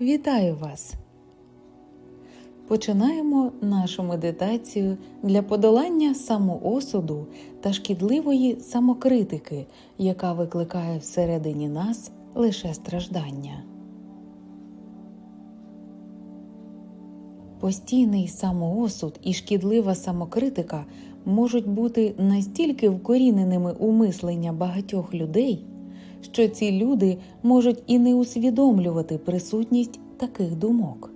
Вітаю вас! Починаємо нашу медитацію для подолання самоосуду та шкідливої самокритики, яка викликає всередині нас лише страждання. Постійний самоосуд і шкідлива самокритика можуть бути настільки вкоріненими у мислення багатьох людей, що ці люди можуть і не усвідомлювати присутність таких думок.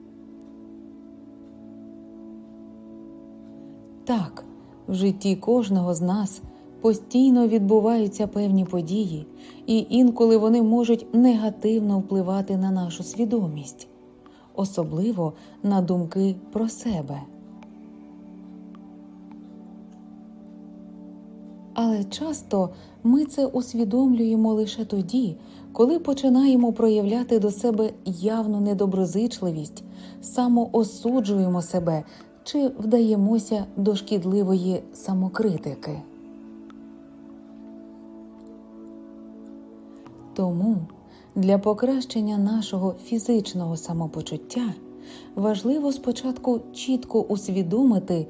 Так, в житті кожного з нас постійно відбуваються певні події, і інколи вони можуть негативно впливати на нашу свідомість, особливо на думки про себе. Але часто ми це усвідомлюємо лише тоді, коли починаємо проявляти до себе явну недоброзичливість, самоосуджуємо себе чи вдаємося до шкідливої самокритики. Тому для покращення нашого фізичного самопочуття важливо спочатку чітко усвідомити,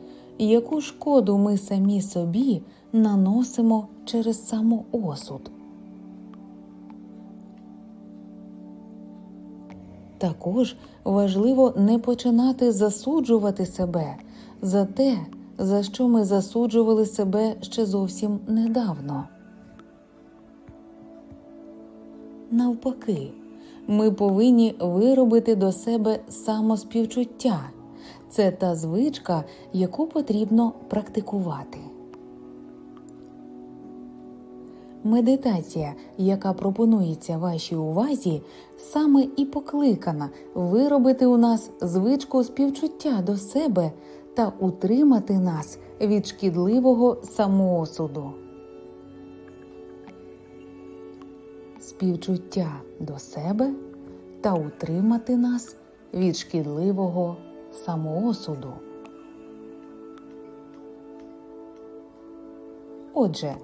яку шкоду ми самі собі наносимо через самоосуд. Також важливо не починати засуджувати себе за те, за що ми засуджували себе ще зовсім недавно. Навпаки, ми повинні виробити до себе самоспівчуття. Це та звичка, яку потрібно практикувати. Медитація, яка пропонується вашій увазі, саме і покликана виробити у нас звичку співчуття до себе та утримати нас від шкідливого самоосуду. Співчуття до себе та утримати нас від шкідливого самоосуду. Отже,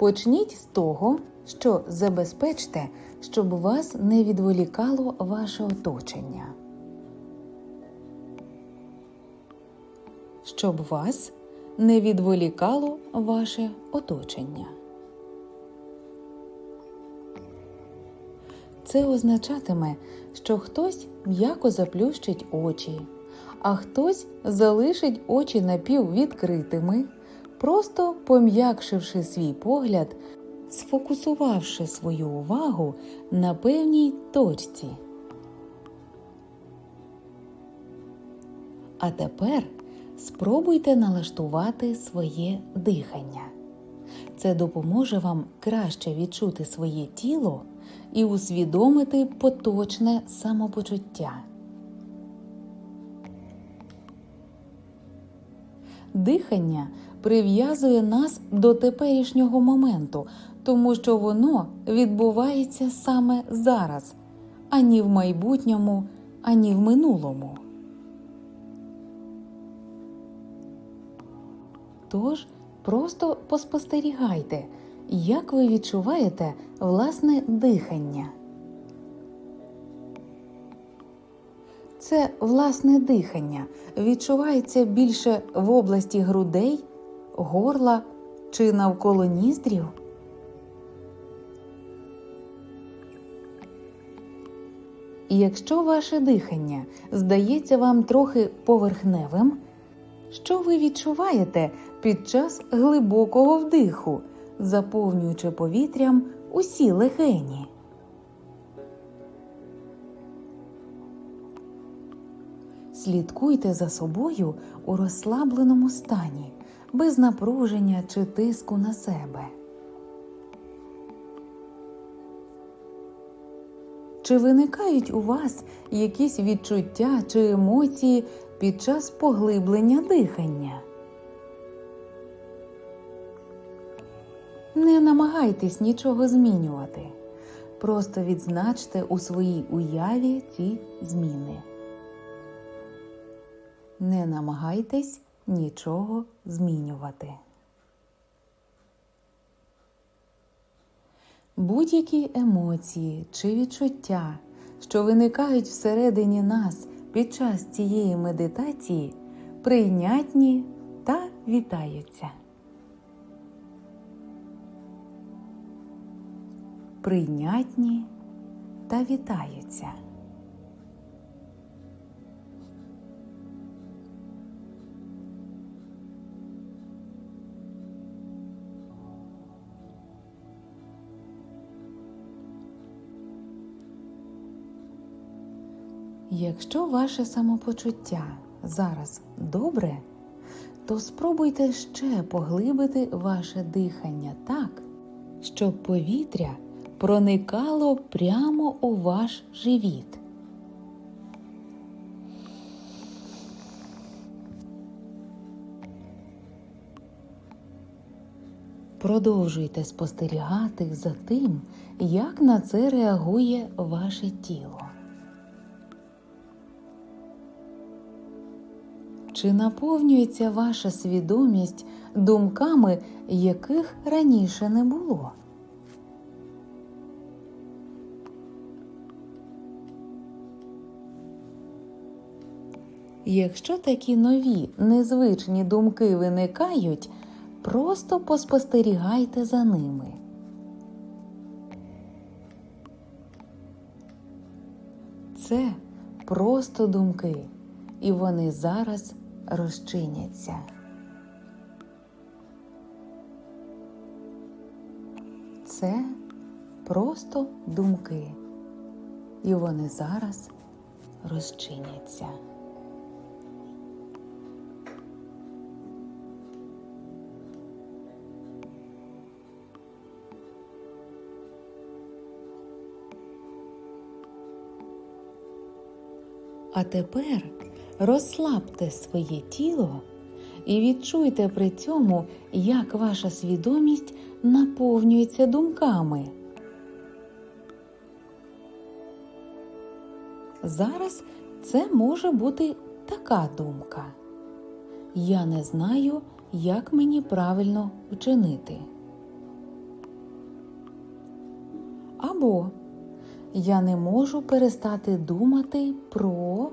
Почніть з того, що забезпечте, щоб вас не відволікало ваше оточення. Щоб вас не відволікало ваше оточення. Це означатиме, що хтось м'яко заплющить очі, а хтось залишить очі напіввідкритими просто пом'якшивши свій погляд, сфокусувавши свою увагу на певній точці. А тепер спробуйте налаштувати своє дихання. Це допоможе вам краще відчути своє тіло і усвідомити поточне самопочуття. Дихання прив'язує нас до теперішнього моменту, тому що воно відбувається саме зараз, ані в майбутньому, ані в минулому. Тож просто поспостерігайте, як ви відчуваєте власне дихання. Це власне дихання відчувається більше в області грудей горла чи навколо ніздрів? Якщо ваше дихання здається вам трохи поверхневим, що ви відчуваєте під час глибокого вдиху, заповнюючи повітрям усі легені? Слідкуйте за собою у розслабленому стані без напруження чи тиску на себе. Чи виникають у вас якісь відчуття чи емоції під час поглиблення дихання? Не намагайтесь нічого змінювати. Просто відзначте у своїй уяві ці зміни. Не намагайтесь нічого змінювати. Будь-які емоції чи відчуття що виникають всередині нас під час цієї медитації, прийнятні та вітаються. Прийнятні та вітаються. Якщо ваше самопочуття зараз добре, то спробуйте ще поглибити ваше дихання так, щоб повітря проникало прямо у ваш живіт. Продовжуйте спостерігати за тим, як на це реагує ваше тіло. Чи наповнюється ваша свідомість думками, яких раніше не було? Якщо такі нові незвичні думки виникають, просто поспостерігайте за ними. Це просто думки, і вони зараз розчиняться. Це просто думки, і вони зараз розчиняться. А тепер розслабте своє тіло і відчуйте при цьому, як ваша свідомість наповнюється думками. Зараз це може бути така думка. Я не знаю, як мені правильно вчинити. Або я не можу перестати думати про.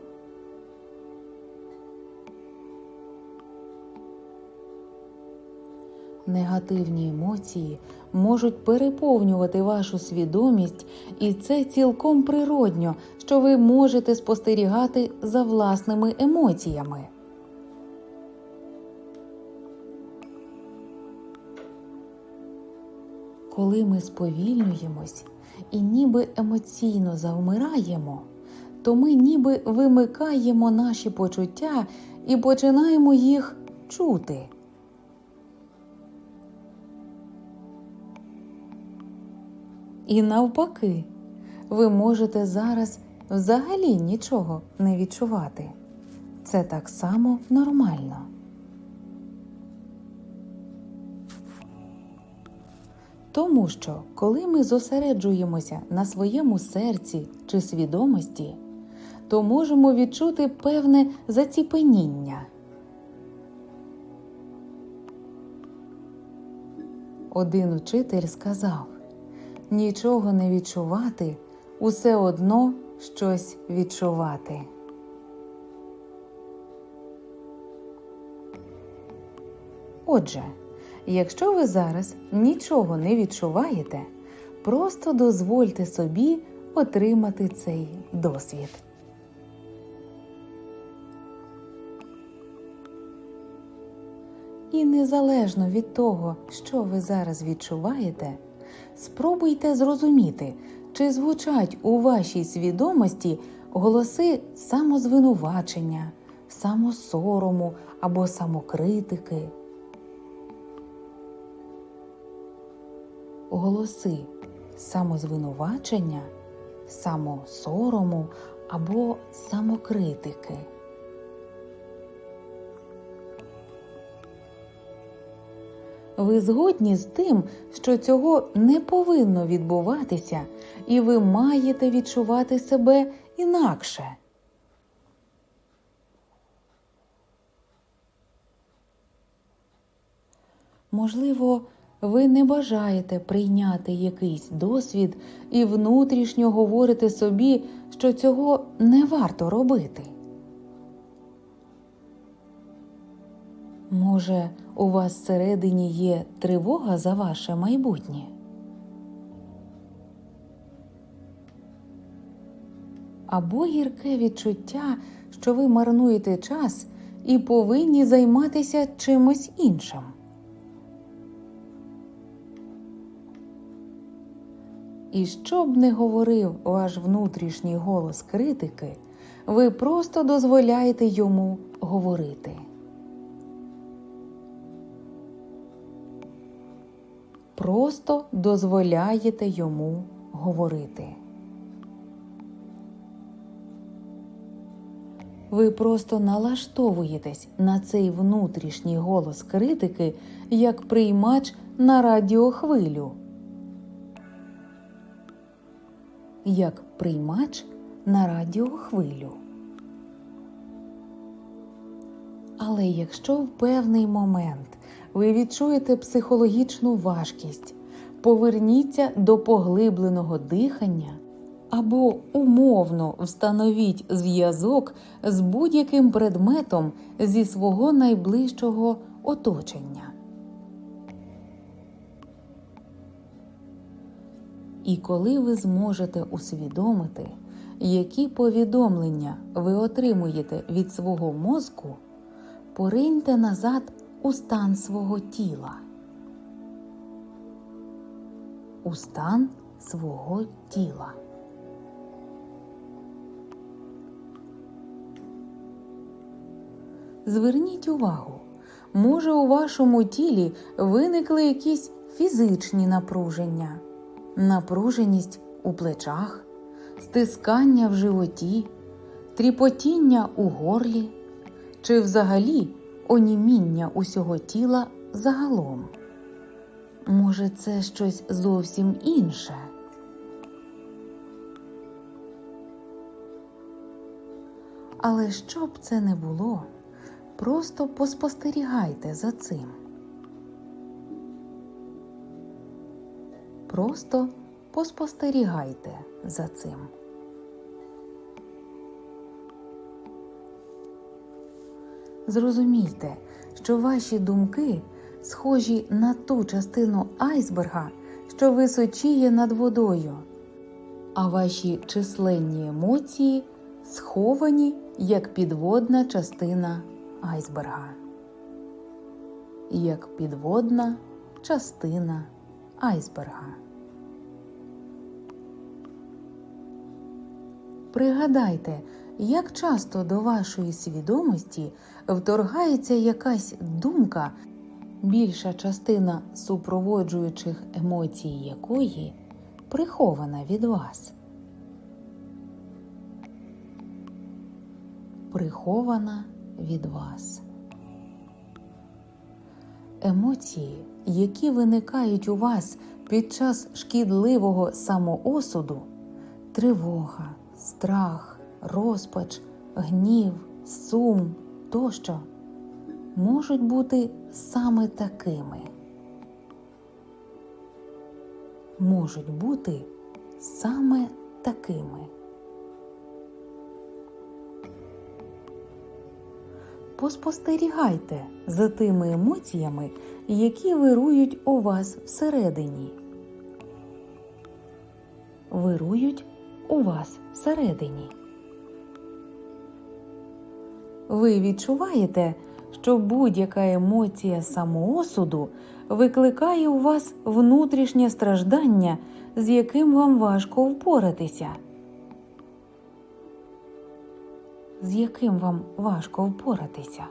Негативні емоції можуть переповнювати вашу свідомість, і це цілком природньо, що ви можете спостерігати за власними емоціями. Коли ми сповільнюємось і ніби емоційно завмираємо, то ми ніби вимикаємо наші почуття і починаємо їх чути. І навпаки, ви можете зараз взагалі нічого не відчувати. Це так само нормально. Тому що, коли ми зосереджуємося на своєму серці чи свідомості, то можемо відчути певне заціпеніння. Один учитель сказав нічого не відчувати, усе одно щось відчувати. Отже, якщо ви зараз нічого не відчуваєте, просто дозвольте собі отримати цей досвід. І незалежно від того, що ви зараз відчуваєте, спробуйте зрозуміти, чи звучать у вашій свідомості голоси самозвинувачення, самосорому або самокритики. Голоси самозвинувачення, самосорому або самокритики. Ви згодні з тим, що цього не повинно відбуватися, і ви маєте відчувати себе інакше. Можливо, ви не бажаєте прийняти якийсь досвід і внутрішньо говорите собі, що цього не варто робити. Може, у вас всередині є тривога за ваше майбутнє? Або гірке відчуття, що ви марнуєте час і повинні займатися чимось іншим. І що б не говорив ваш внутрішній голос критики, ви просто дозволяєте йому говорити. Просто дозволяєте йому говорити. Ви просто налаштовуєтесь на цей внутрішній голос критики як приймач на радіохвилю. Як приймач на радіохвилю. Але якщо в певний момент ви відчуєте психологічну важкість, поверніться до поглибленого дихання або умовно встановіть зв'язок з будь-яким предметом зі свого найближчого оточення. І коли ви зможете усвідомити, які повідомлення ви отримуєте від свого мозку, пориньте назад у стан свого тіла, у стан свого тіла. Зверніть увагу, може у вашому тілі виникли якісь фізичні напруження, напруженість у плечах, стискання в животі, тріпотіння у горлі. Чи взагалі оніміння усього тіла загалом. Може, це щось зовсім інше. Але що б це не було, просто поспостерігайте за цим. Просто поспостерігайте за цим. Зрозумійте, що ваші думки схожі на ту частину айсберга, що височіє над водою, а ваші численні емоції сховані як підводна частина айсберга. Як підводна частина айсберга. Пригадайте, як часто до вашої свідомості вторгається якась думка, більша частина супроводжуючих емоцій якої прихована від вас. Прихована від вас. Емоції, які виникають у вас під час шкідливого самоосуду, тривога, страх, розпач, гнів, сум тощо, можуть бути саме такими. Можуть бути саме такими. Поспостерігайте за тими емоціями, які вирують у вас всередині. Вирують у вас всередині. Ви відчуваєте, що будь-яка емоція самоосуду викликає у вас внутрішнє страждання, з яким вам важко впоратися. З яким вам важко впоратися.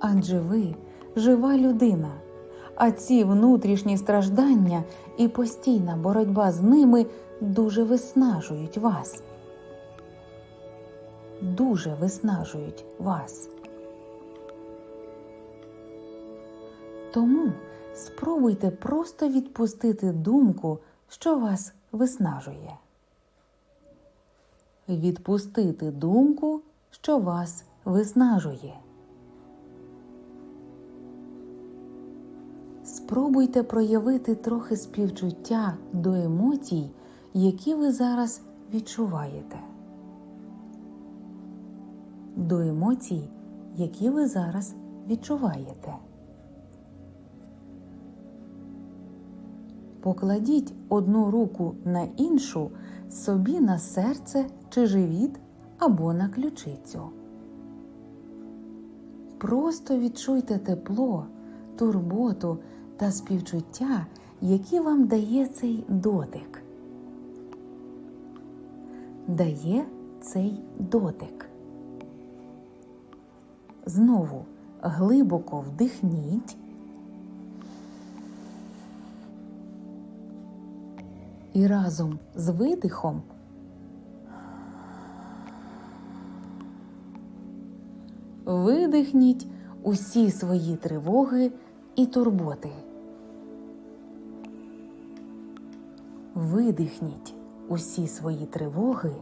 Адже ви жива людина, а ці внутрішні страждання і постійна боротьба з ними дуже виснажують вас. Дуже виснажують вас. Тому спробуйте просто відпустити думку, що вас виснажує. Відпустити думку, що вас виснажує. спробуйте проявити трохи співчуття до емоцій, які ви зараз відчуваєте. До емоцій, які ви зараз відчуваєте. Покладіть одну руку на іншу собі на серце чи живіт або на ключицю. Просто відчуйте тепло, турботу та співчуття, які вам дає цей дотик. Дає цей дотик. Знову глибоко вдихніть. І разом з видихом видихніть усі свої тривоги і турботи. Видихніть усі свої тривоги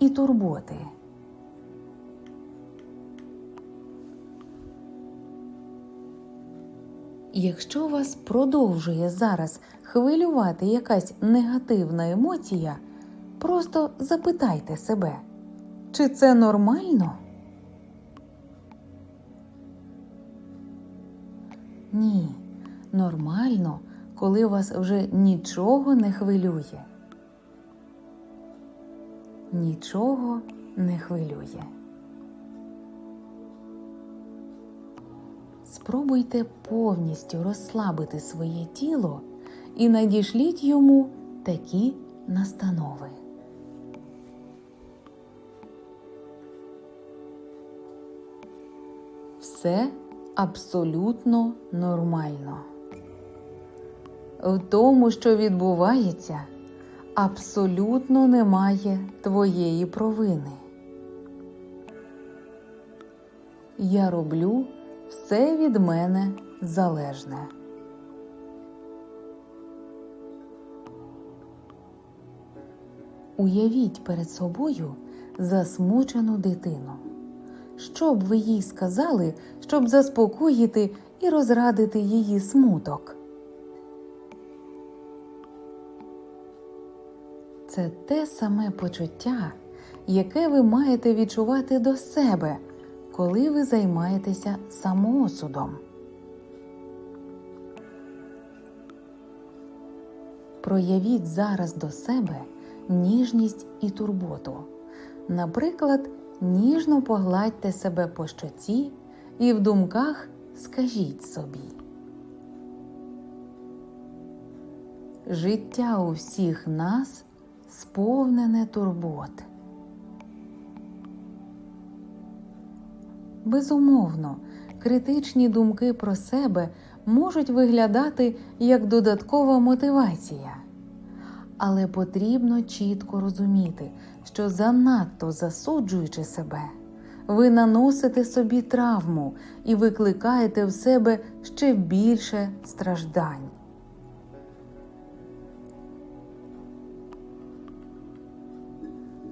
і турботи. Якщо вас продовжує зараз хвилювати якась негативна емоція, просто запитайте себе, чи це нормально? Ні, нормально, коли вас вже нічого не хвилює. Нічого не хвилює. Спробуйте повністю розслабити своє тіло і надішліть йому такі настанови. Все абсолютно нормально. В тому, що відбувається, абсолютно немає твоєї провини. Я роблю все від мене залежне. Уявіть перед собою засмучену дитину. Що б ви їй сказали, щоб заспокоїти і розрадити її смуток? Це те саме почуття, яке ви маєте відчувати до себе, коли ви займаєтеся самоосудом. Проявіть зараз до себе ніжність і турботу. Наприклад, ніжно погладьте себе по щоці і в думках скажіть собі. Життя у всіх нас сповнене турбот. Безумовно, критичні думки про себе можуть виглядати як додаткова мотивація. Але потрібно чітко розуміти, що занадто засуджуючи себе, ви наносите собі травму і викликаєте в себе ще більше страждань.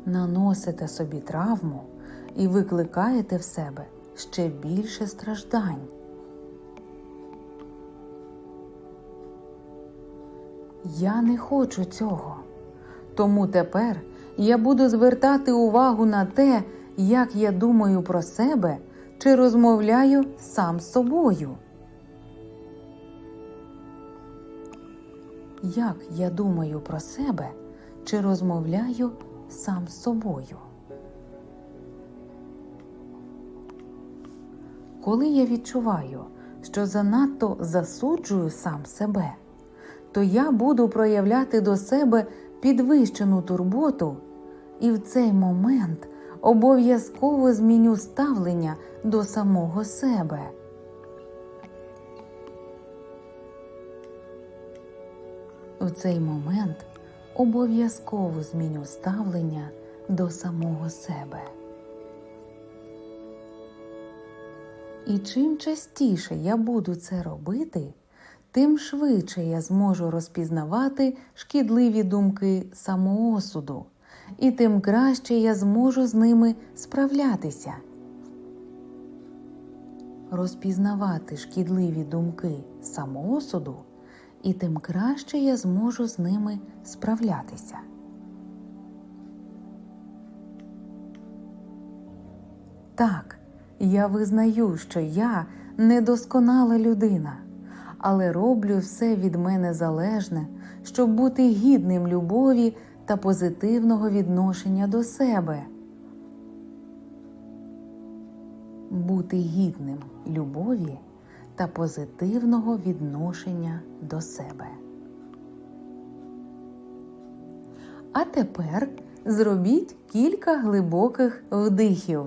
Наносите собі травму і викликаєте в себе ще більше страждань. Я не хочу цього. Тому тепер я буду звертати увагу на те, як я думаю про себе чи розмовляю сам з собою. Як я думаю про себе чи розмовляю сам з собою. Коли я відчуваю, що занадто засуджую сам себе, то я буду проявляти до себе підвищену турботу, і в цей момент обов'язково зміню ставлення до самого себе. В цей момент обов'язково зміню ставлення до самого себе. І чим частіше я буду це робити, тим швидше я зможу розпізнавати шкідливі думки самоосуду, і тим краще я зможу з ними справлятися. Розпізнавати шкідливі думки самоосуду і тим краще я зможу з ними справлятися. Так, я визнаю, що я недосконала людина, але роблю все від мене залежне, щоб бути гідним любові та позитивного відношення до себе. Бути гідним любові та позитивного відношення до себе. А тепер зробіть кілька глибоких вдихів.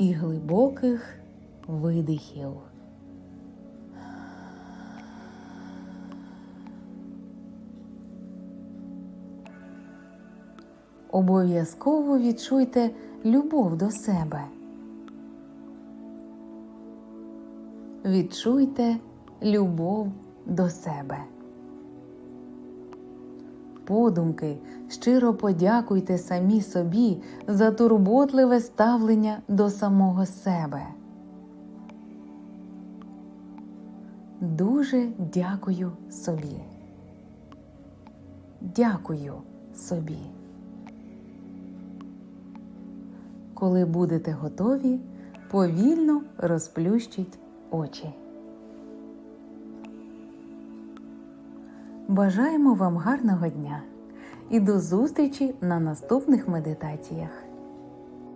І глибоких видихів. Обов'язково відчуйте любов до себе. Відчуйте любов до себе. Подумки щиро подякуйте самі собі за турботливе ставлення до самого себе. Дуже дякую собі. Дякую собі. Коли будете готові, повільно розплющіть очі. Бажаємо вам гарного дня і до зустрічі на наступних медитаціях.